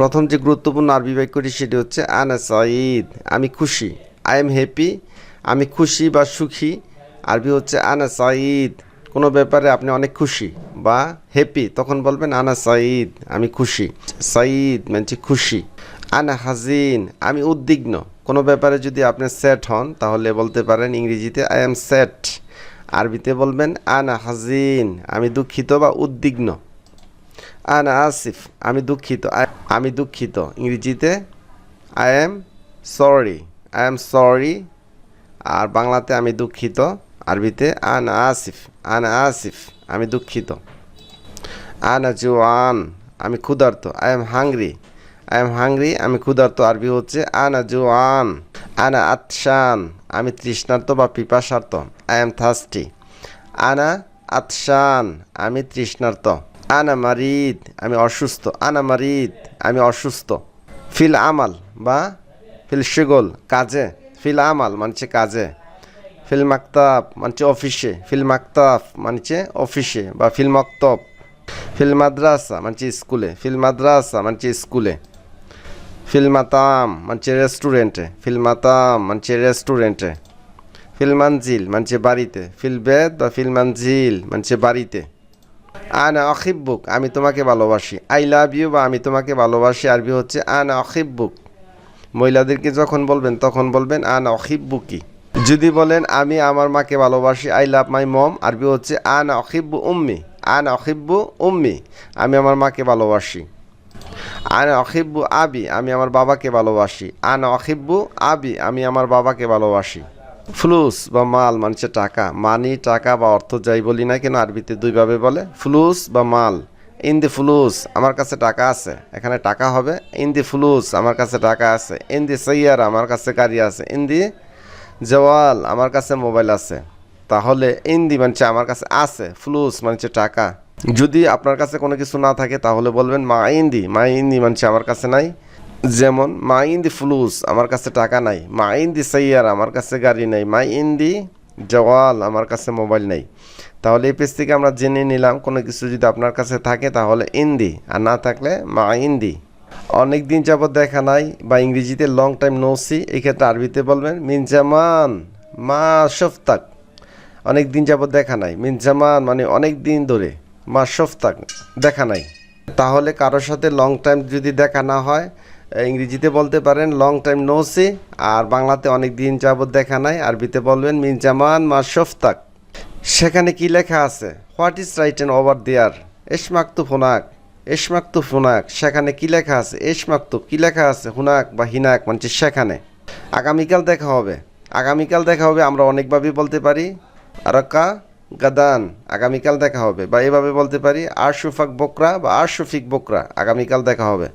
প্রথম যে গুরুত্বপূর্ণ আরবি বাক্যটি সেটি হচ্ছে, আনা সাঈদ আমি খুশি আই এম হ্যাপি আমি খুশি বা সুখী আরবি হচ্ছে, আনা সাঈদ কোনো ব্যাপারে আপনি অনেক খুশি বা হ্যাপি, তখন বলবেন, আনা সাঈদ আমি খুশি সাঈদ মানে খুশি, আনা হাজিন আমি উদ্বিগ্ন কোনো ব্যাপারে যদি আপনি সেট হন, তাহলে বলতে পারেন ইংরেজিতে, আই এম সেট আরবিতে বলবেন, আনা হাজিন আমি দুঃখিত বা উদ্বিগ্ন আনা আসিফ, আমি দুঃখিত আমি দুঃখিত। ইংরেজিতে I am sorry I am sorry আর বাংলাতে আমি দুঃখিত, আরবিতে আনা আসিফ আনা আসিফ, আমি দুঃখিত। আনা জোয়ান, আমি ক্ষুধার্ত I am hungry I am hungry আমি ক্ষুধার্ত, আরবি হচ্ছে আনা জোয়ান। আনা আতশান, আমি তৃষ্ণার্ত বা পিপাসার্ত আই এম থার্স্টি আনা আতশান, আমি তৃষ্ণার্ত। আনা মারিদ, আমি অসুস্থ। আনা মারিদ, আমি অসুস্থ। ফিল আমাল, বা ফিল শিগল, কাজে। ফিল আমাল মানছে কাজে। ফিল মাকতাব মানছে অফিসে। ফিল মাকতাব মানছে অফিসে, বা ফিল মক্তব। ফিল মাদ্রাসা মানছে স্কুলে। ফিল মাদ্রাসা মানছে স্কুলে। ফিল মাতাম মানছে রেস্টুরেন্টে। ফিল মাতাম মানছে রেস্টুরেন্টে। ফিল মানজিল মানছে বাড়িতে। ফিল বেদ বা ফিল মানজিল মানছে বাড়িতে। আনা অখিব্বুক, আমি তোমাকে ভালোবাসি। আই লাভ ইউ বা আমি তোমাকে ভালোবাসি, আরবি হচ্ছে আনা অখিব্বুক। মহিলাদেরকে যখন বলবেন, তখন বলবেন আন অখিব্বুকি। যদি বলেন, আমি আমার মাকে ভালোবাসি, আই লাভ মাই মম, আরবি হচ্ছে আন অখিব্বু উম্মি। আন অখিব্বু উম্মি, আমি আমার মাকে ভালোবাসি। আন অখিব্বু আবি, আমি আমার বাবাকে ভালোবাসি। আন অখিব্বু আবি, আমি আমার বাবাকে ভালোবাসি। ফ্লুস বা মাল মানে টাকা। মানি, টাকা বা অর্থ যাই বলি না কেন, আরবিতে দুইভাবে বলে। ফ্লুস বা মাল। ইন দি ফ্লুস, আমার কাছে টাকা আছে। এখানে টাকা হবে। ইন দি ফ্লুস, আমার কাছে টাকা আছে। ইন দি সৈয়ার, আমার কাছে গাড়ি আছে। ইন দি জওয়াল, আমার কাছে মোবাইল আছে। তাহলে ইন্দি মানছে আমার কাছে আছে। ফ্লুস মানছে টাকা। যদি আপনার কাছে কোনো কিছু না থাকে, তাহলে বলবেন মা ইন্দি মা ইন্দি মানছে আমার কাছে নাই। যেমন, মা ইন্দি ফ্লুস, আমার কাছে টাকা নাই। মা ইন্দি সৈয়ার আমার কাছে গাড়ি নাই। মা ইন্দি জওয়াল, আমার কাছে মোবাইল নেই। তাহলে এই পেজ থেকে আমরা জেনে নিলাম, কোনো কিছু যদি আপনার কাছে থাকে, তাহলে ইন্দি। আর না থাকলে, মা ইন্দি। অনেক দিন যাবত দেখা নাই, বা ইংরেজিতে লং টাইম নোসি এক্ষেত্রে আরবিতে বলবেন, মিন জামান, মা শফতাক। অনেক দিন যাবত দেখা নাই, মিন জামান মানে অনেক দিন ধরে, মা শফতাক, দেখা নাই। তাহলে কারোর সাথে লং টাইম যদি দেখা না হয় ইংরেজিতে বলতে পারেন লং টাইম নোসি আর বাংলাতে অনেক দিন যাবত দেখা নাই। আরবিতে বলবেন মিন জামান মা শফতাক সেখানে কি লেখা আছে? What is written over there এসমাক্তু ফোনাক এসমাক্তু ফোনাক সেখানে কি লেখা আছে? এসমাক্তু কি লেখা আছে? হুনাক বা হিনাক মানে সেখানে। আগামীকাল দেখা হবে। আগামীকাল দেখা হবে, আমরা অনেকভাবেই বলতে পারি। আরকা গাদান আগামীকাল দেখা হবে। বা এভাবে বলতে পারি আর সুফাক বকরা বা আর শফিক বকরা আগামীকাল দেখা হবে।